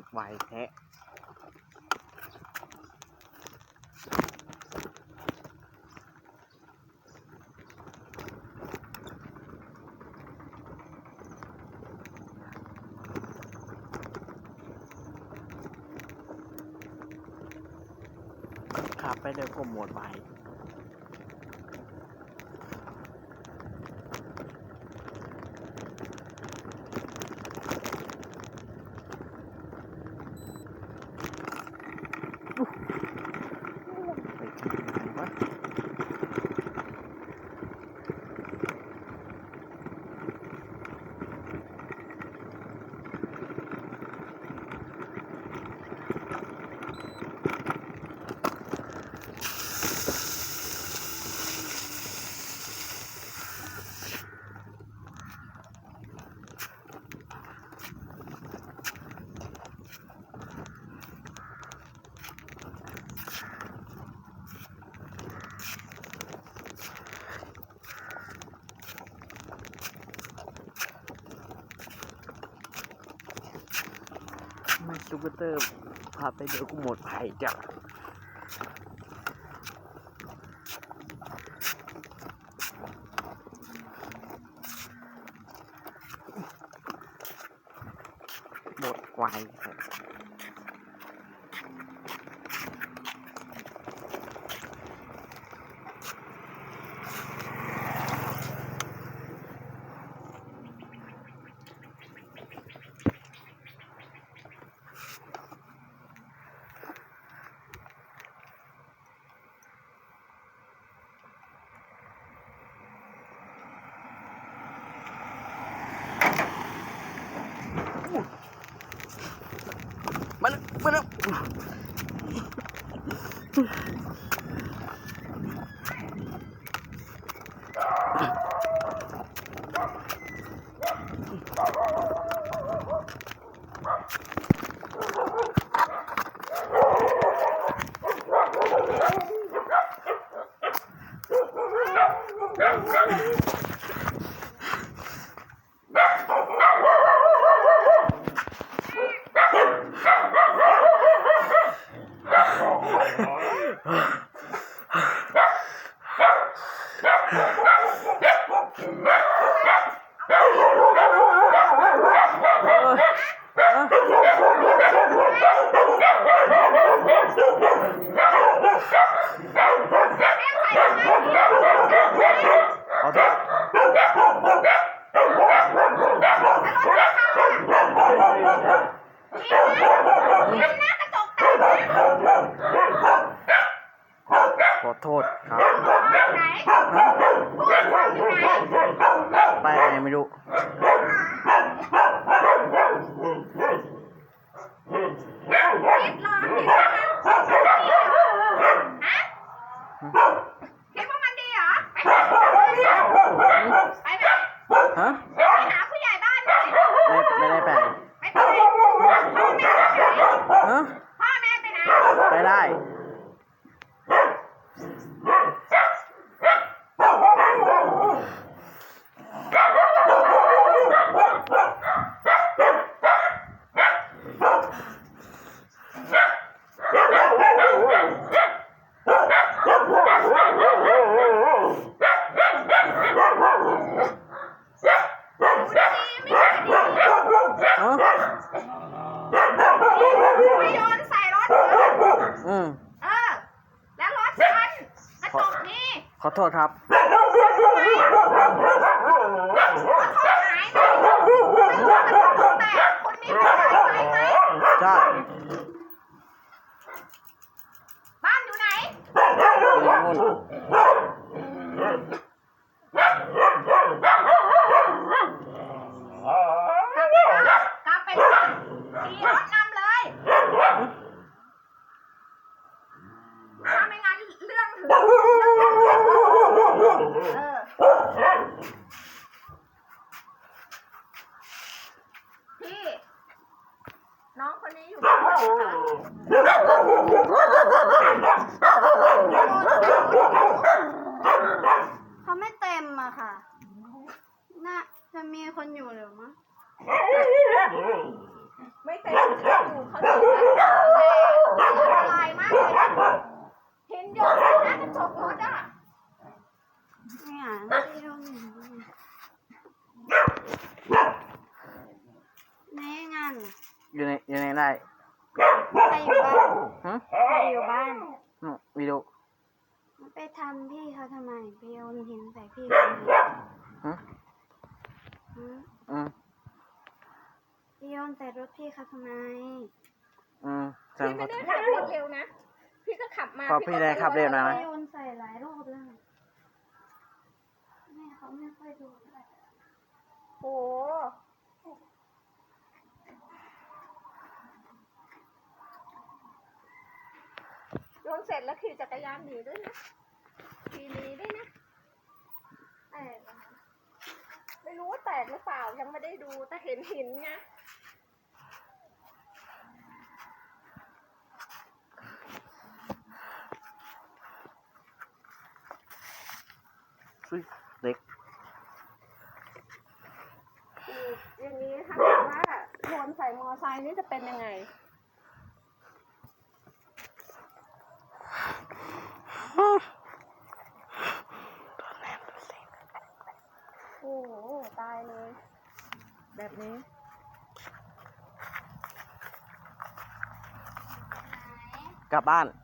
ตรไวแท้ขับไปเดี๋ยวก็หมดไว ซูเข์เตอร์พาไปเดี๋ยวกูหมดภัยจ้ะหมดไว Yeah. โทษครับไปไหนไม่รู้คิดว่ามันดีหรอไปไหนฮะไปหาผู้ใหญ่ได้ไหม่ได้ไปไม่ได้ไปฮะไปได้ 嗯。 ขอโทษครับ นี้อยู่บ้านนะคะเขาไม่เต็มอะค่ะ น่าจะมีคนอยู่หรือมั้งไม่เต็มเขาอยู่เขาอยู่อันตรายมากเลยนะเห็นโยนนะจะจบรถอะเนี่ยไม่โยน ใส่รถพี่เขาทำไม อืมแสดพี่งไม่ว่าได้ขับรถเร็วนะ พี่ก็ขับมาพอพี่ได้ขับเร็วนะไปโยนใส่หลายรอบแล้วแม่เขาไม่ค่อยดูเท่าไหร่โอ้โยนเสร็จแล้วขี่จักรยานหนีด้วยนะขี่หนีด้วยนะเอ้ยไม่รู้ว่าแตกหรือเปล่ายังไม่ได้ดูแต่เห็นหินไง อุ๊ยเด็กอืมอย่างนี้ถ้าเกิดว่าโยนใส่มอไซค์นี่จะเป็นยังไง โอ้โหตายเลย แบบนี้ กลับบ้านไ